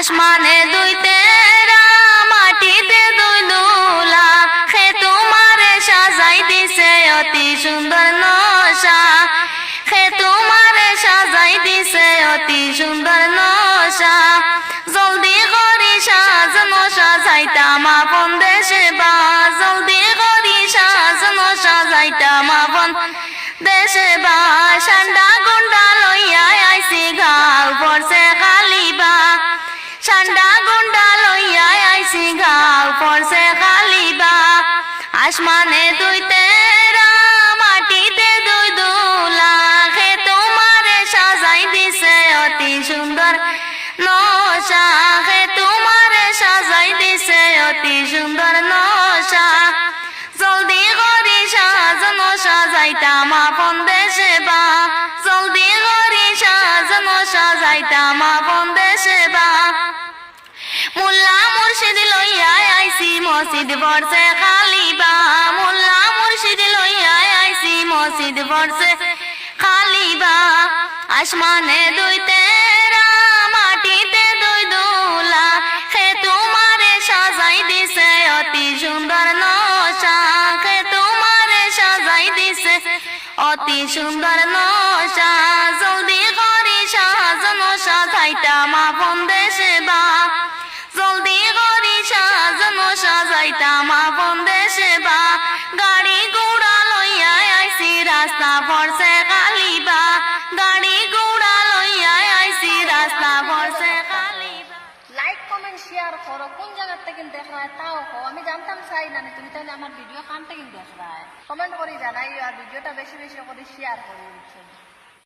আসমানে দুই তেরা, মাটিতে দুই দুলা। সাজাই দিছে অতি সুন্দর নশা। সাজাই দিছে অতি সুন্দর নশা। জলদি করি মা ফোন দেশে বা। জলদি করি সাজানো সাজাইতা মা ফোন দেশে বা। সান্ডা গুন্ডা লইয়া আইছি গাও পড়ছে খালিবা। আসমানে দুই সাজাই দিছে অতি জলদি করি সাজানো সাজাইতা মা ফোন দেশে বা। জলদি করি সাজানো সাজাইতা মা ফোন দেশে বা মোল্লা মুর্শিদ লইয়া আইছি, মসজিদ পড়ছে খালিবা মোল্লা মুর্শিদ লইয়া আইছি, মসজিদ পড়ছে খালিবা আসমানে দুই তেরা, মাটিতে দুই দুলা। তোমারে সাজাই দিছে, অতি সুন্দর নশা। হে তোমারে সাজাই দিছে, অতি সুন্দর নশা। জলদি করি সাজানো সাজাইতা মা সাজাইতা মা ফোন দেশে বা, গাড়ি ঘোড়া লইয়া আইছি, রাস্তা পড়ছে কালিবা গাড়ি ঘোড়া লইয়া আইছি, রাস্তা পড়ছে শেয়ার করো। কোন জায়গার থেকে দেখ রা তাও কো আমি জানতাম চাই না তুমি তাহলে আমার ভিডিও কান থেকে দেখ রা কমেন্ট করে জানাই আর ভিডিওটা বেশি বেশি করে শেয়ার করে দিচ্ছেন